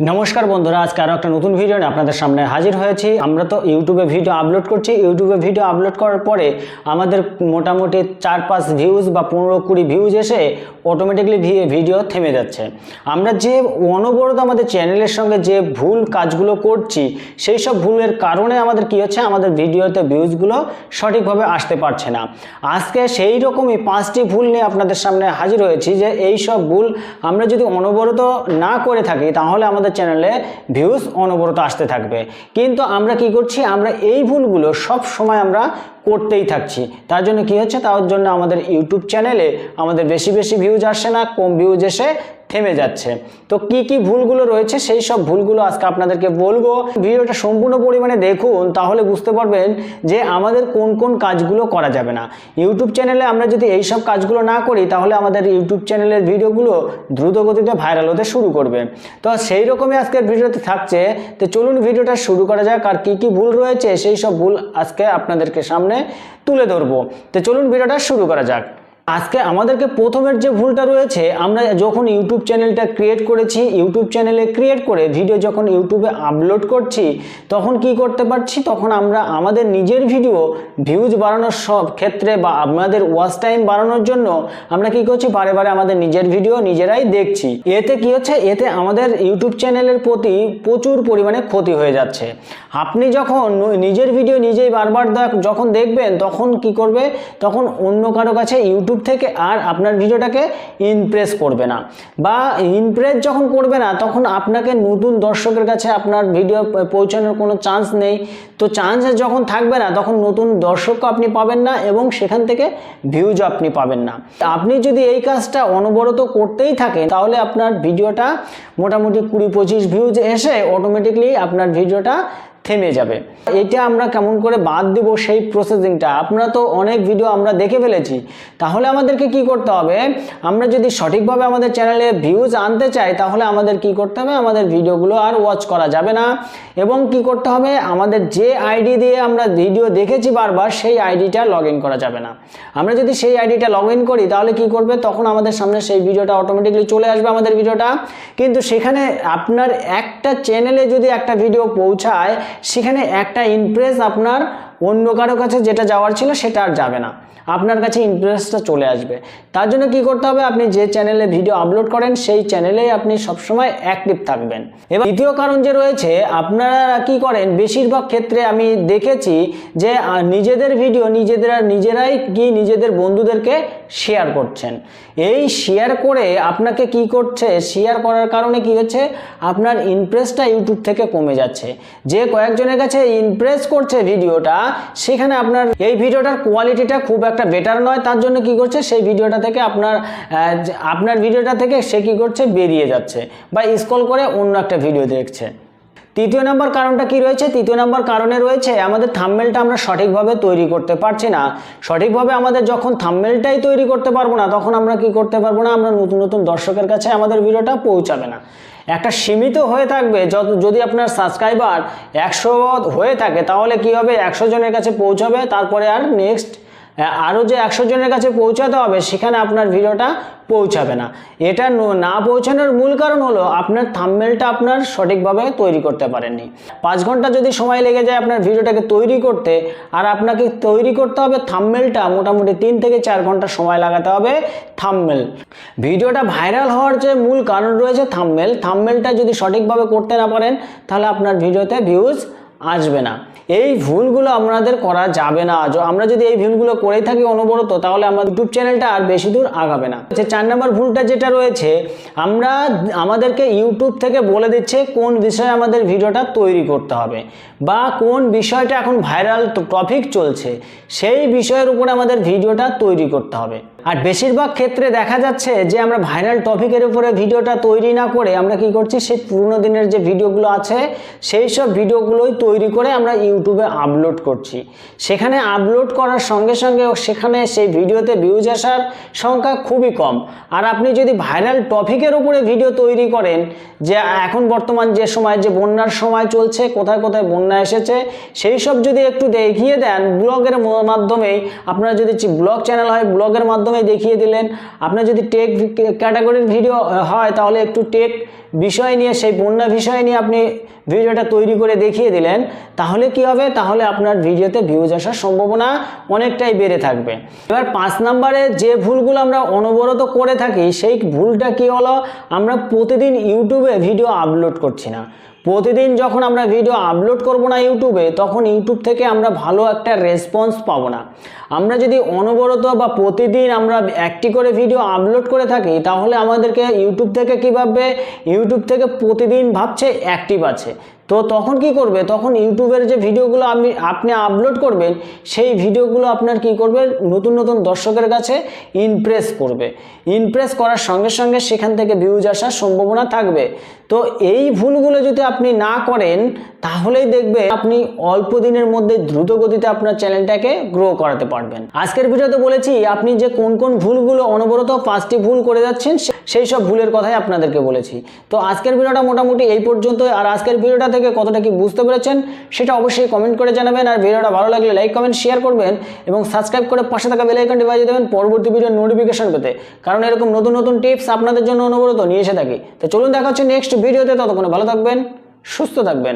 নমস্কার বন্ধুরা, আজকে আরও একটা নতুন ভিডিও নিয়ে আপনাদের সামনে হাজির হয়েছি। আমরা তো ইউটিউবে ভিডিও আপলোড করছি। ইউটিউবে ভিডিও আপলোড করার পরে আমাদের মোটামুটি চার পাঁচ ভিউজ বা পনেরো কুড়ি ভিউজ এসে অটোমেটিকলি ভিডিও থেমে যাচ্ছে। আমরা যে অনবরত আমাদের চ্যানেলের সঙ্গে যে ভুল কাজগুলো করছি, সেই সব ভুলের কারণে আমাদের কি হচ্ছে? আমাদের ভিডিওতে ভিউজগুলো সঠিকভাবে আসতে পারছে না। আজকে সেই রকমই পাঁচটি ভুল নিয়ে আপনাদের সামনে হাজির হয়েছি যে এই সব ভুল আমরা যদি অনবরত না করে থাকি, তাহলে আমাদের চ্যানেলে ভিউজ অনবরত আসতে থাকবে। কিন্তু আমরা কি করছি? আমরা এই ভুলগুলো সব সময় আমরা করতেই থাকছি। তার জন্য কি হচ্ছে? তার জন্য আমাদের ইউটিউব চ্যানেলে আমাদের বেশি বেশি ভিউজ আসে না, কম ভিউজ এসে থেমে যাচ্ছে। তো কি কি ভুলগুলো রয়েছে সেই সব ভুলগুলো আজকে আপনাদেরকে বলব। ভিডিওটা সম্পূর্ণ পরিমাণে দেখুন, তাহলে বুঝতে পারবেন যে আমাদের কোন কোন কাজগুলো করা যাবে না। ইউটিউব চ্যানেলে আমরা যদি এই সব কাজগুলো না করি, তাহলে আমাদের ইউটিউব চ্যানেলের ভিডিওগুলো দ্রুত গতিতে ভাইরাল হতে শুরু করবে। তো সেই রকমই আজকের ভিডিওতে থাকছে। তো চলুন ভিডিওটা শুরু করা যাক আর কী কী ভুল রয়েছে, সেই সব ভুল আজকে আপনাদেরকে সামনে তুলে ধরবো। তো চলুন ভিডিওটা শুরু করা যাক। আজকে আমাদেরকে প্রথমের যে ভুলটা রয়েছে, আমরা যখন ইউটিউব চ্যানেলটা ক্রিয়েট করেছি ইউটিউব চ্যানেলে ক্রিয়েট করে ভিডিও যখন ইউটিউবে আপলোড করছি, তখন কি করতে পারছি? তখন আমরা আমাদের নিজের ভিডিও ভিউজ বাড়ানোর সব ক্ষেত্রে বা আমাদের ওয়াচ টাইম বাড়ানোর জন্য আমরা কি করছি? বারে বারে আমাদের নিজের ভিডিও নিজেরাই দেখছি। এতে কি হচ্ছে? এতে আমাদের ইউটিউব চ্যানেলের প্রতি প্রচুর পরিমাণে ক্ষতি হয়ে যাচ্ছে। আপনি যখন নিজের ভিডিও নিজেই বারবার যখন দেখবেন, তখন কি করবে? তখন অন্য কারও কাছে ইউটিউব থেকে আর আপনার ভিডিওটাকে ইমপ্রেস করবে না। বা ইমপ্রেস যখন করবে না, তখন আপনাকে নতুন দর্শকের কাছে আপনার ভিডিও পৌঁছানোর কোনো চান্স নেই। তো চান্স যখন থাকবে না, তখন নতুন দর্শকও আপনি পাবেন না এবং সেখান থেকে ভিউজ আপনি পাবেন না। আপনি যদি এই কাজটা অনবরত করতেই থাকেন, তাহলে আপনার ভিডিওটা মোটামুটি কুড়ি পঁচিশ ভিউজ এসে অটোমেটিকলি আপনার ভিডিওটা থেমে যাবে। এটা আমরা কেমন করে বাদ দিব সেই প্রসেসিংটা আপনারা তো অনেক ভিডিও আমরা দেখে ফেলেছি। তাহলে আমাদেরকে কি করতে হবে? আমরা যদি সঠিকভাবে আমাদের চ্যানেলে ভিউজ আনতে চাই, তাহলে আমাদের কি করতে হবে? আমাদের ভিডিওগুলো আর ওয়াচ করা যাবে না। এবং কি করতে হবে? আমাদের যে আইডি দিয়ে আমরা ভিডিও দেখেছি বারবার, সেই আইডিটা লগ করা যাবে না। আমরা যদি সেই আইডিটা লগ করি, তাহলে কি করবে? তখন আমাদের সামনে সেই ভিডিওটা অটোমেটিকলি চলে আসবে আমাদের ভিডিওটা কিন্তু সেখানে আপনার একটা চ্যানেলে যদি একটা ভিডিও পৌঁছায় সেখানে একটা ইমপ্রেস আপনার অন্য কারও কাছে যেটা যাওয়ার ছিল সেটা আর যাবে না। আপনার কাছে ইন্টারেস্টটা চলে আসবে। তার জন্য কি করতে হবে? আপনি যে চ্যানেলে ভিডিও আপলোড করেন, সেই চ্যানেলেই আপনি সবসময় অ্যাক্টিভ থাকবেন। এবার দ্বিতীয় কারণ যে রয়েছে, আপনারা কি করেন? বেশিরভাগ ক্ষেত্রে আমি দেখেছি যে নিজেদের ভিডিও নিজেদের নিজেরাই কি নিজেদের বন্ধুদেরকে শেয়ার করছেন। এই শেয়ার করে আপনাকে কি করছে? শেয়ার করার কারণে কি হচ্ছে? আপনার ইমপ্রেসটা ইউটিউব থেকে কমে যাচ্ছে। যে কয়েকজনের কাছে ইমপ্রেস করছে ভিডিওটা সেখানে আপনার এই ভিডিওটার কোয়ালিটিটা খুব একটা বেটার নয়, তার জন্য কি করছে, সেই ভিডিওটা থেকে আপনার আপনার ভিডিওটা থেকে সে কি করছে, বেরিয়ে যাচ্ছে বা স্ক্রল করে অন্য একটা ভিডিও দেখছে। তৃতীয় নম্বর কারণটা কি রয়েছে? তৃতীয় নম্বর কারণে রয়েছে, আমাদের থাম্মেলটা আমরা সঠিকভাবে তৈরি করতে পারছি না। সঠিকভাবে আমাদের যখন থাম্মেলটাই তৈরি করতে পারব না, তখন আমরা কি করতে পারব না, আমরা নতুন নতুন দর্শকের কাছে আমাদের ভিডিওটা পৌঁছাবে না। একটা সীমিত হয়ে থাকবে, যত, যদি আপনার সাবস্ক্রাইবার একশো হয়ে থাকে, তাহলে কি হবে? একশো জনের কাছে পৌঁছাবে, তারপরে আর নেক্সট আরও যে একশো জনের কাছে পৌঁছাতে হবে, সেখানে আপনার ভিডিওটা পৌঁছাবে না। এটা না পৌঁছানোর মূল কারণ হলো আপনার থাম্মেলটা আপনার সঠিকভাবে তৈরি করতে পারেননি। পাঁচ ঘণ্টা যদি সময় লেগে যায় আপনার ভিডিওটাকে তৈরি করতে, আর আপনাকে তৈরি করতে হবে থাম্মেলটা মোটামুটি তিন থেকে চার ঘণ্টা সময় লাগাতে হবে থাম্মেল ভিডিওটা ভাইরাল হওয়ার যে মূল কারণ রয়েছে থাম্মেল থাম্মেলটা যদি সঠিকভাবে করতে না পারেন, তাহলে আপনার ভিডিওতে ভিউজ আসবে না। এই ভুলগুলো আমাদের করা যাবে না। য- আমরা যদি এই ভুলগুলো করেই থাকি অনবরত, তাহলে আমার ইউটিউব চ্যানেলটা আর বেশি দূর আগাবে না। যে চার নম্বর ভুলটা যেটা রয়েছে, আমরা আমাদেরকে ইউটিউব থেকে বলে দিচ্ছে কোন বিষয়ে আমাদের ভিডিওটা তৈরি করতে হবে বা কোন বিষয়টা এখন ভাইরাল টপিক চলছে, সেই বিষয়ের উপরে আমাদের ভিডিওটা তৈরি করতে হবে। আর বেশিরভাগ ক্ষেত্রে দেখা যাচ্ছে যে আমরা ভাইরাল টপিকের উপরে ভিডিওটা তৈরি না করে আমরা কি করছি, সেই পুরোনো দিনের যে ভিডিওগুলো আছে, সেই সব ভিডিওগুলোই তৈরি করে আমরা ইউটিউবে আপলোড করছি। সেখানে আপলোড করার সঙ্গে সঙ্গে সেখানে সেই ভিডিওতে ভিউজ আসার সংখ্যা খুবই কম। আর আপনি যদি ভাইরাল টপিকের উপরে ভিডিও তৈরি করেন, যে এখন বর্তমান যে সময়, যে বন্যার সময় চলছে, কোথায় কোথায় বন্যা এসেছে, সেই সব যদি একটু দেখিয়ে দেন ব্লগের মাধ্যমে আপনারা যদি ব্লগ চ্যানেল হয় ব্লগের মাধ্যমে দেখিয়ে দিলেন, আপনার যদি টেক ক্যাটাগরির ভিডিও হয়, তাহলে একটু টেক বিষয় নিয়ে, সেই বন্যা বিষয় নিয়ে আপনি ভিডিওটা তৈরি করে দেখিয়ে দিলেন, তাহলে কি হবে? তাহলে আপনার ভিডিওতে ভিউজ আসার সম্ভাবনা অনেকটাই বেড়ে থাকবে। এবার পাঁচ নাম্বারে যে ভুলগুলো আমরা অনবরত করে থাকি, সেই ভুলটা কি হলো? আমরা প্রতিদিন ইউটিউবে ভিডিও আপলোড করছি না। প্রতিদিন যখন আমরা ভিডিও আপলোড করব না ইউটিউবে, তখন ইউটিউব থেকে আমরা ভালো একটা রেসপন্স পাবো না। আমরা যদি অনবরত বা প্রতিদিন আমরা একটি করে ভিডিও আপলোড করে থাকি, তাহলে আমাদেরকে ইউটিউব থেকে কী ভাববে? ইউটিউব থেকে প্রতিদিন ভাবছে অ্যাক্টিভ আছে। তো তখন কি করবে? তখন ইউটিউবের যে ভিডিওগুলো আপনি আপনি আপলোড করবেন, সেই ভিডিওগুলো আপনার কি করবে? নতুন নতুন দর্শকের কাছে ইমপ্রেস করবে। ইমপ্রেস করার সঙ্গে সঙ্গে সেখান থেকে ভিউজ আসার সম্ভাবনা থাকবে। তো এই ভুলগুলো যদি আপনি না করেন, তাহলেই দেখবে আপনি অল্প দিনের মধ্যে দ্রুত গতিতে আপনার চ্যানেলটাকে গ্রো করাতে পারবেন। আজকের ভিডিওতে বলেছি, আপনি যে কোন কোন ভুলগুলো অনবরত পাঁচটি ভুল করে যাচ্ছেন সেই সব ভুলের কথাই আপনাদেরকে বলেছি। তো আজকের ভিডিওটা মোটামুটি এই পর্যন্ত আর আজকের ভিডিওটা থেকে কতটা কি বুঝতে পেরেছেন, সেটা অবশ্যই কমেন্ট করে জানাবেন। আর ভিডিওটা ভালো লাগলে লাইক কমেন্ট শেয়ার করবেন এবং সাবস্ক্রাইব করে পাশে থাকা বেল আইকনটি বাজিয়ে দেবেন পরবর্তী ভিডিওর নোটিফিকেশন পেতে। কারণ এরকম নতুন নতুন টিপস আপনাদের জন্য অনবরত নিয়ে এসে থাকি। তো চলুন দেখা হচ্ছে নেক্সট ভিডিওতে ততক্ষণে ভালো থাকবেন, সুস্থ থাকবেন।